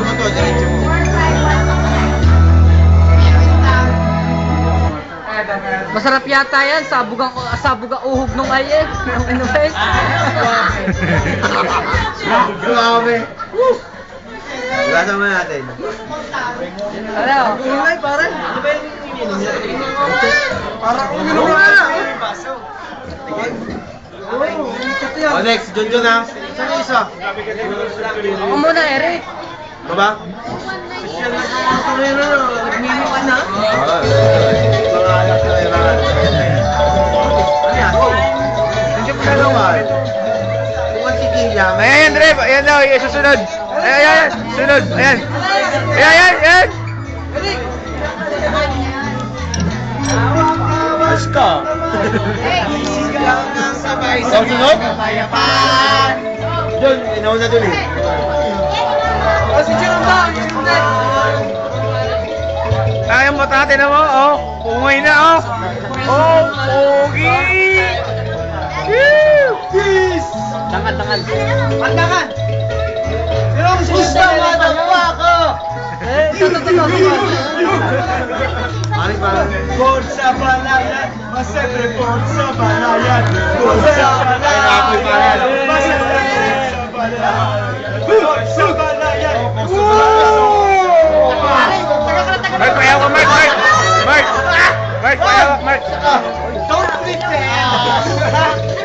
Diretso mo to, diretso mo. Masarap yata yan, sabugang, sabugang uhog nung IX, eh. nung NOS. Grabe. Lasa mo natin. Ano? Ulay, pare. Ano ba yung ininom niya? Uminom na. Oh, next, Junjun ha. Saan isa? Ako muna, Eric. Ito ba? Nagmimo ka na? Ah, mga anak na yun. Ano yan? Hindi mo dalawa. Kung ang sikila, may... Ayan, Dre. Ayan daw. Ayan, susunod. Ayan, ayan. Sunod. Ayan. Ayan, ayan, ayan. Ayos ka. Ikaw sunod? John, inaw na dun eh. Oh, si Jun ba? Kaya mo tate na mo. Oh, umay na oh. Oh, pogi. Woo! Peace. Tangad, tangad. Pandangan! Pero ang Gusto mo, tawa ko! Eh, ito, ito, ito, ito. Ano ba? Forza Balayan. Masempre Forza Balayan. Forza Ay, apoy pa yan. Forza Balayan. Forza Balayan.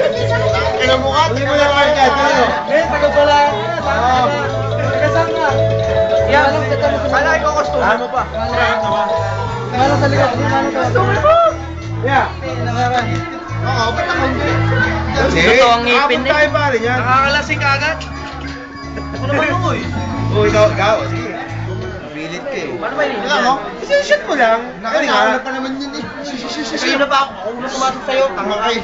Hindi mo na kayo kahit ano. Eh, taga pala. Saan ka? Yan, alam, teka mo. Kala ko customer mo pa. Ano sa likod? Ano Customer mo. Yeah. Oo, ba't ako hindi? Kasi, Totoo ang ngipin eh. tayo pare niyan. Nakakalasing ka agad. Ako naman ako eh. Oo, ikaw, ikaw, sige. Pilit ka eh. Paano ba yun? Alam mo, isi-shoot mo lang. Kasi nga. pa naman yun eh. Sa'yo na ba ako? Ako na pumasok sa'yo. Tanga ka eh.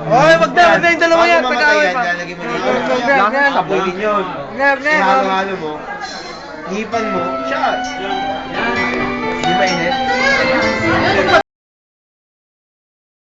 Oy, wag na, wag na yung dalawa yan. Bago mamatay Tagawin yan, pa. lalagyan mo dito. Grab, grab, grab. Din yun. Grab, grab. Ihalo-halo mo. Hipan mo. Shot. Di ba init?